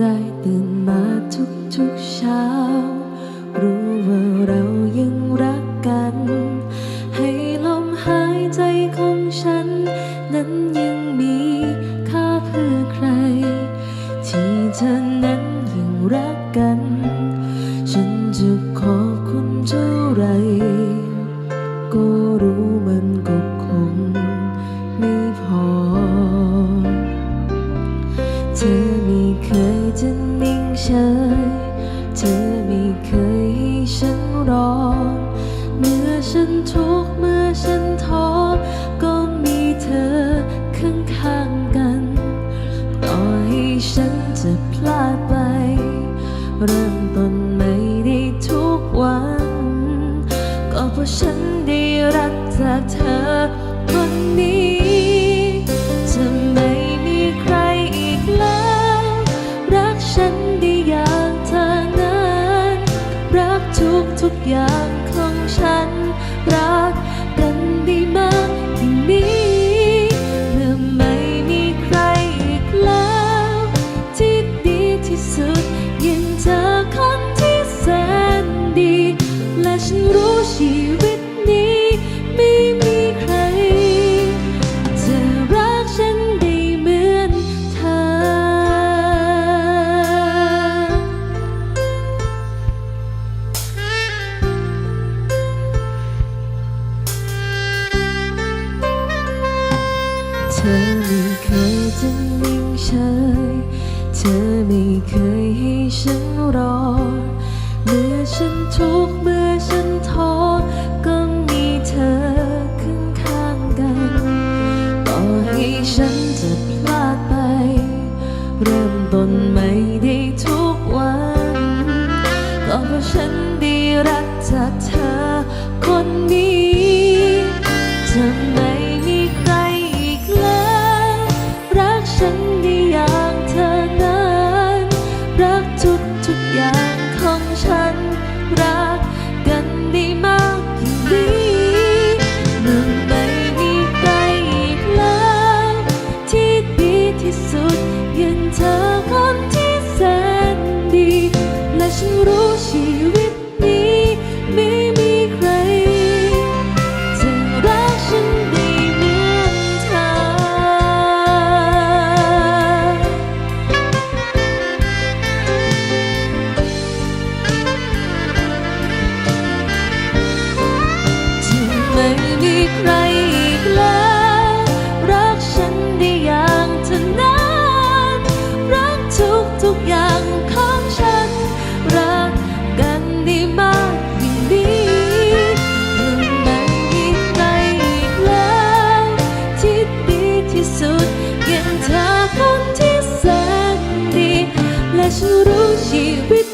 ได้ตื่นมาทุกทุกๆเช้า รู้ว่าเรายังรักกัน ให้ลมหายใจของฉัน นั้นยังมีค่าเพื่อใคร ที่เธอนั้นยังรักกัน ฉันจะขอบคุณเท่าไร ก็รู้มันก็คงไม่พอ เธอ จะนิ่งเฉย เธอไม่เคยให้ฉันรอ เมื่อฉันทุกข์เมื่อฉันท้อ ก็มีเธอข้างๆกัน ต่อให้ฉันจะพลาดไป เริ่มต้นไม่ได้ทุกวัน ก็เพราะฉันได้รักจากเธอ ทุกทุกอย่างของฉันรั ธอไม่เคยจะนิ่งเฉย เธอไม่เคยให้ฉันรอ เมื่อฉันทุกข์เมื่อฉันท้อก็มีเธอข้างๆกัน ต่อให้ฉันจะพลาดไป เริ่มต้นไม่ได้ทุกวันก็เพราะฉันได้รักจากเธอคนนี้ ได้อย่างเธอนั้น รักทุกทุกอย่างของฉัน รักกันได้มากอย่างนี้เมื่อไม่มีใครอีกแล้วที่ดีที่สุดยังเธอคนที่แสนดี และฉันรู้ชีวิต ยมีใครอีกแล้ว รักฉันได้ย่งเธอนั้นรักทุกทุกอย่างของฉัน รักกันได้มากยิ่งดีและมัมีใครอีกแล้ว ที่ดีที่สุดอย่างเธอที่แสนดี และฉันรู้ชีวิต